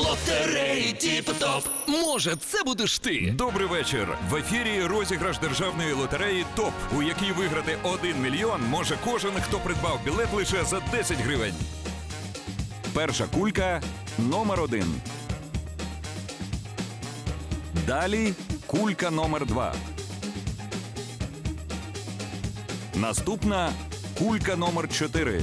Лотереї Тіп-топ. Може, це будеш ти? Добрий вечір. В ефірі розіграш державної лотереї ТОП, у якій виграти 1 мільйон може кожен, хто придбав білет лише за 10 гривень. Перша кулька номер один. Далі кулька номер два. Наступна кулька номер 4.